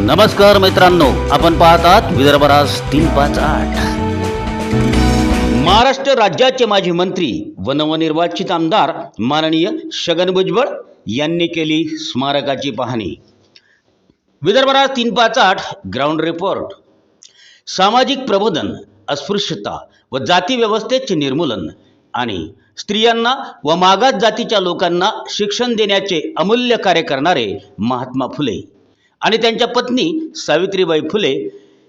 नमस्कार मित्रांनो आपण पाहतात विदर्भराज तीन पाच आठ. महाराष्ट्र राज्याचे माजी मंत्री व नवनिर्वाचित आमदार माननीय छगन भुजबळ यांनी केली स्मारकाची पाहणी. विदर्भराज तीन पाच आठ ग्राउंड रिपोर्ट सामाजिक प्रबोधन अस्पृश्यता व जाती व्यवस्थेचे निर्मूलन आणि स्त्रियांना व मागास जातीच्या लोकांना शिक्षण देण्याचे अमूल्य कार्य करणारे महात्मा फुले. आणि त्यांच्या पत्नी सावित्रीबाई फुले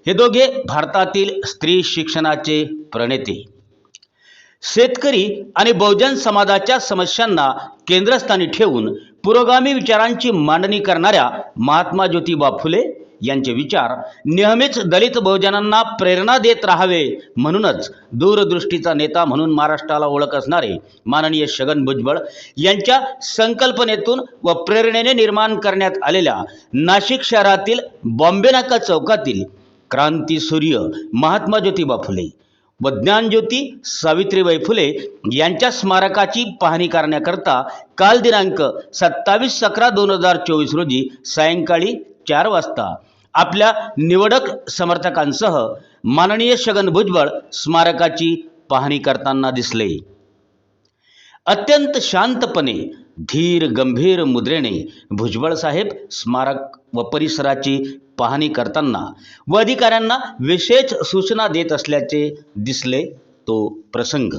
हे दोघे भारतातील स्त्री शिक्षणाचे प्रणेते. शेतकरी आणि बहुजन समाजाच्या समस्यांना केंद्रस्थानी ठेवून पुरोगामी विचारांची मांडणी करणाऱ्या महात्मा ज्योतिबा फुले यांचे विचार नेहमीच दलित बहुजनांना प्रेरणा देत राहावे. म्हणूनच दूरदृष्टीचा नेता म्हणून महाराष्ट्राला ओळख असणारे माननीय छगन भुजबळ यांच्या संकल्पनेतून व प्रेरणेने निर्माण करण्यात आलेल्या नाशिक शहरातील बॉम्बेनाका चौकातील क्रांती सूर्य महात्मा ज्योतिबा फुले व ज्ञानज्योती सावित्रीबाई फुले यांच्या स्मारकाची पाहणी करण्याकरता काल दिनांक सत्तावीस अकरा दोन हजार चोवीस रोजी सायंकाळी चार वाजता आपल्या निवडक समर्थकांसह माननीय छगन भुजबळ स्मारकाची पाहणी करताना दिसले. अत्यंत शांतपणे धीर गंभीर मुद्रेने भुजबळ साहेब स्मारक व परिसराची पाहणी करताना व अधिकाऱ्यांना विशेष सूचना देत असल्याचे दिसले तो प्रसंग.